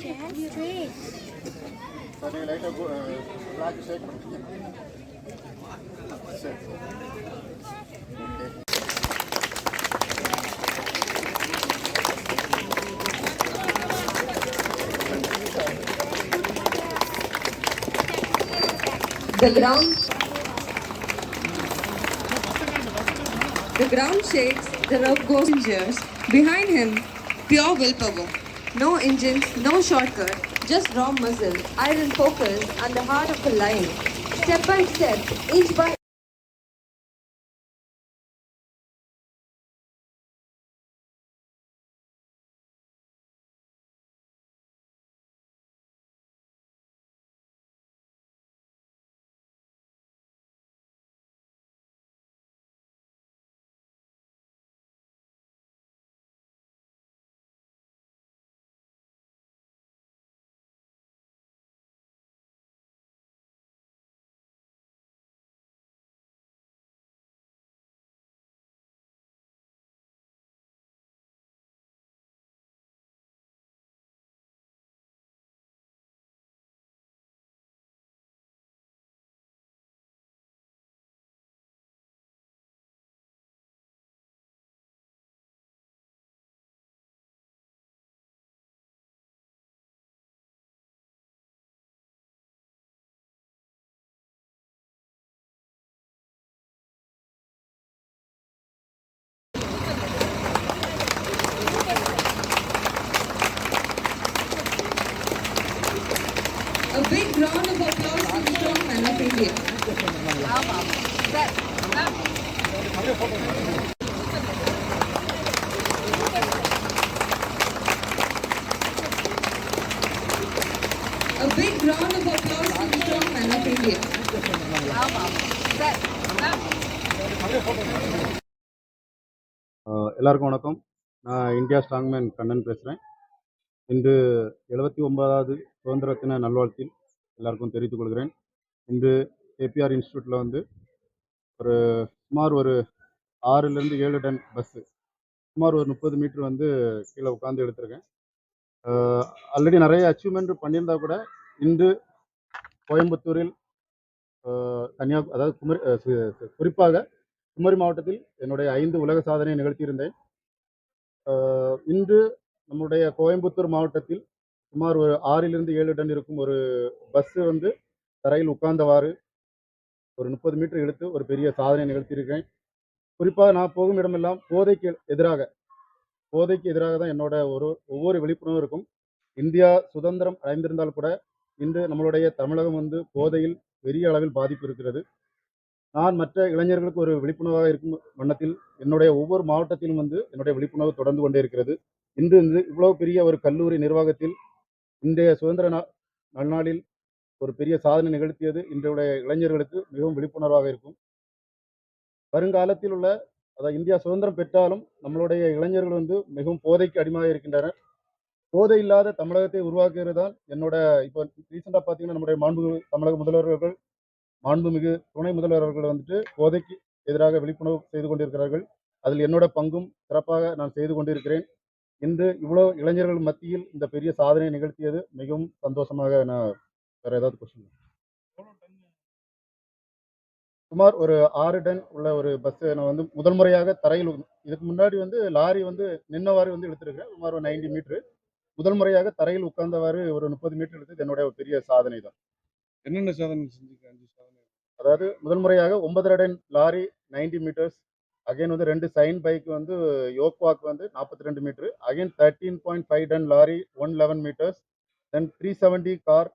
The ground, the ground shakes, the rope goes in gears. Behind him, pure willpower. No engines, no shortcut, just raw muscle, iron focus, and the heart of a lion. Step by step, inch by A big round of applause to the strong man of India. A big round of applause to the strong man of India. எல்லாருக்கும் வணக்கம் நான் India strongman Kannan பேசுகிறேன் இன்று எழுபத்தி ஒன்பதாவது சுதந்திர தின நல்வாழ்த்தில் எல்லாருக்கும் தெரிவித்துக் கொள்கிறேன். இன்று ஏபிஆர் இன்ஸ்டியூட்டில் வந்து ஒரு சுமார் ஒரு ஆறுலேருந்து ஏழு டன் பஸ்ஸு சுமார் ஒரு முப்பது மீட்டர் வந்து கீழே உட்காந்து எடுத்திருக்கேன். ஆல்ரெடி நிறைய அச்சீவ்மெண்ட் பண்ணியிருந்தா கூட இன்று கோயம்புத்தூரில் கன்னியா அதாவது குமரி குறிப்பாக குமரி மாவட்டத்தில் என்னுடைய ஐந்து உலக சாதனையை நிகழ்த்தியிருந்தேன். இன்று நம்முடைய கோயம்புத்தூர் மாவட்டத்தில் சுமார் ஒரு ஆறிலிருந்து ஏழு டன் இருக்கும் ஒரு பஸ்ஸு வந்து தரையில் உட்கார்ந்தவாறு ஒரு முப்பது மீட்டர் எடுத்து ஒரு பெரிய சாதனை நிகழ்த்தியிருக்கேன் குறிப்பாக நான் போகும் இடமெல்லாம் போதைக்கு எதிராக போதைக்கு எதிராக தான் என்னோட ஒரு ஒவ்வொரு விழிப்புணர்வும் இருக்கும். இந்தியா சுதந்திரம் அடைந்திருந்தால் கூட இன்று நம்மளுடைய தமிழகம் வந்து போதையில் பெரிய அளவில் பாதிப்பு இருக்கிறது. நான் மற்ற இளைஞர்களுக்கு ஒரு விழிப்புணர்வாக இருக்கும் வண்ணத்தில் என்னுடைய ஒவ்வொரு மாவட்டத்திலும் வந்து என்னுடைய விழிப்புணர்வு தொடர்ந்து கொண்டே இருக்கிறது. இன்று வந்து இவ்வளோ பெரிய ஒரு கல்லூரி நிர்வாகத்தில் இன்றைய சுதந்திர நன்னாளில் ஒரு பெரிய சாதனை நிகழ்த்தியது இன்றைய இளைஞர்களுக்கு மிகவும் விழிப்புணர்வாக இருக்கும். வருங்காலத்தில் உள்ள அதாவது இந்தியா சுதந்திரம் பெற்றாலும் நம்மளுடைய இளைஞர்கள் வந்து மிகவும் போதைக்கு அடிமையாக இருக்கின்றனர். போதை இல்லாத தமிழகத்தை உருவாக்குகிறது தான் என்னோட இப்போ ரீசெண்டாக பார்த்தீங்கன்னா நம்முடைய மாண்பு தமிழக முதல்வர்கள் மாண்புமிகு துணை முதல்வர்கள் வந்துட்டு போதைக்கு எதிராக விழிப்புணர்வு செய்து கொண்டிருக்கிறார்கள். அதில் என்னோட பங்கும் சிறப்பாக நான் செய்து கொண்டிருக்கிறேன். இன்று இவ்வளோ இளைஞர்கள் மத்தியில் இந்த பெரிய சாதனை நிகழ்த்தியது மிகவும் சந்தோஷமாக நான் வேற ஏதாவது கொஸ்டின் சுமார் ஒரு ஆறு டன் உள்ள ஒரு பஸ் நான் வந்து முதல் முறையாக தரையில் இதுக்கு முன்னாடி வந்து லாரி வந்து நின்னவாறு வந்து எடுத்திருக்கிறேன் சுமார் ஒரு நைன்டி மீட்டர் முதல் முறையாக தரையில் உட்கார்ந்தவாறு ஒரு முப்பது மீட்டர் எடுத்தது என்னுடைய பெரிய சாதனை தான். என்னென்ன சாதனை செஞ்சீங்க அஞ்சு சாதனை. அதாவது முதல் முறையாக ஒன்பதரை ton lorry ninety metres again வந்து ரெண்டு சைன் பைக் வந்து யோக் வாக் வந்து நாற்பத்தி ரெண்டு meter again thirteen point five ton lorry one eleven meters then three seventy car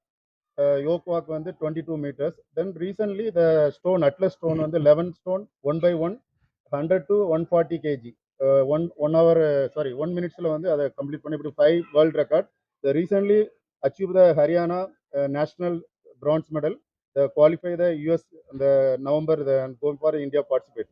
yoke walk வந்து twenty two meters then recently the stone atlas stone வந்து eleven stone one by one hundred to one forty KG one one hour sorry one மினிட்ஸில் வந்து அதை complete பண்ணி இப்படி five world record recently achieve the Haryana national bronze medal the qualify the U S அந்த November gone for India participate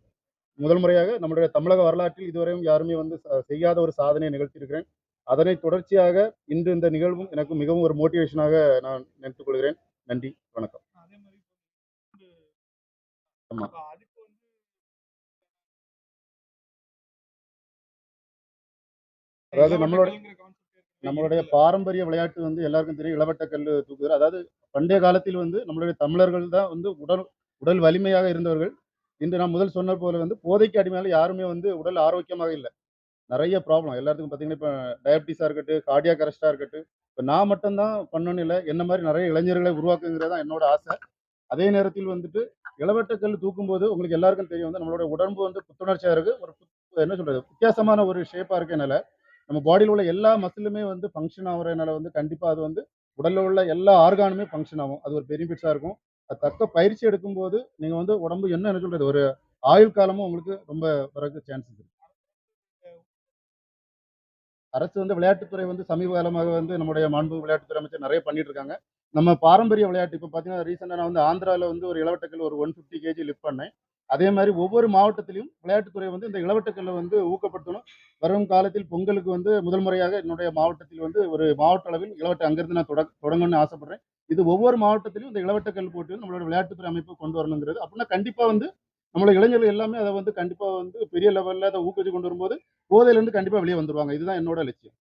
முதல் முறையாக நம்முடைய தமிழக வரலாற்றில் இதுவரையும் யாருமே வந்து செய்யாத ஒரு சாதனையை நிகழ்த்தியிருக்கிறேன். அதனை தொடர்ச்சியாக இன்று இந்த நிகழ்வும் எனக்கு மிகவும் ஒரு மோட்டிவேஷனாக நான் நினைத்துக் கொள்கிறேன். நன்றி வணக்கம். அதாவது எல்லா நம்மளோட வட்டங்களுங்கிற concept ஏற்கனவே நம்மளுடைய பாரம்பரிய விளையாட்டு வந்து எல்லாருக்கும் தெரியும். இளவட்ட கல் தூக்குதல். அதாவது பண்டைய காலத்தில் வந்து நம்மளுடைய தமிழர்கள் தான் வந்து உடல் உடல் வலிமையாக இருந்தவர்கள். இன்று நான் முதல் சொன்ன போல வந்து போதைக்கு அடிமையால் யாருமே வந்து உடல் ஆரோக்கியமாக இல்லை. நிறைய ப்ராப்ளம் எல்லாத்துக்கும் பார்த்தீங்கன்னா இப்போ டயபிட்டிஸாக இருக்கட்டும் கார்டியாக் அரெஸ்டாக இருக்கட்டும் இப்போ நான் மட்டும்தான் பண்ணணும் இல்லை என்ன மாதிரி நிறைய இளைஞர்களை உருவாக்குங்கிறது தான் என்னோட ஆசை. அதே நேரத்தில் வந்துட்டு இளவட்ட கல் தூக்கும்போது உங்களுக்கு எல்லாருக்கும் தெரியும் வந்து நம்மளோட உடம்பு வந்து புத்துணர்ச்சியாக இருக்குது ஒரு புத்- என்ன சொல்கிறது வித்தியாசமான ஒரு ஷேப்பாக இருக்கனால நம்ம பாடியில் உள்ள எல்லா மசிலுமே வந்து ஃபங்க்ஷன் ஆகிறதுனால வந்து கண்டிப்பாக அது வந்து உடலில் உள்ள எல்லா ஆர்கானுமே ஃபங்க்ஷன் ஆகும். அது ஒரு பெனிஃபிட்ஸாக இருக்கும். தக்க பயிற்சி எடுக்கும்போது நீங்கள் வந்து உடம்பு என்ன என்ன சொல்றது ஒரு ஆயுள் காலமும் உங்களுக்கு ரொம்ப வரக்கு சான்சஸ் இருக்கு. அரசு வந்து விளையாட்டுத்துறை வந்து சமீப காலமாக வந்து நம்முடைய மாண்பு விளையாட்டுத்துறை அமைச்சர் நிறைய பண்ணிட்டு இருக்காங்க நம்ம பாரம்பரிய விளையாட்டு இப்போ பார்த்தீங்கன்னா ரீசெண்டாக நான் வந்து ஆந்திராவில் வந்து ஒரு இளவட்டக்கல் ஒரு ஒன் ஃபிஃப்டி கேஜி லிஃப்ட் பண்ணேன். அதே மாதிரி ஒவ்வொரு மாவட்டத்திலையும் விளையாட்டுத்துறை வந்து இந்த இளவட்டக்கல்லை வந்து ஊக்கப்படுத்தணும். வரும் காலத்தில் பொங்கலுக்கு வந்து முதல் முறையாக என்னுடைய மாவட்டத்தில் வந்து ஒரு மாவட்ட அளவில் இளவட்ட அங்கிருந்து நான் தொட தொடங்கணும்னு ஆசைப்படுறேன். இது ஒவ்வொரு மாவட்டத்திலும் இந்த இளவட்டக்கல் போட்டு நம்மளோட விளையாட்டுத்துறை அமைப்பு கொண்டு வரணுங்கிறது. அப்படின்னா கண்டிப்பாக வந்து நம்மளோட இளைஞர்கள் எல்லாமே அதை வந்து கண்டிப்பாக வந்து பெரிய லெவலில் அதை ஊக்குவிச்சு கொண்டு வரும்போது போதையிலேருந்து கண்டிப்பாக வெளியே வந்துருவாங்க. இதுதான் என்னோட லட்சியம்.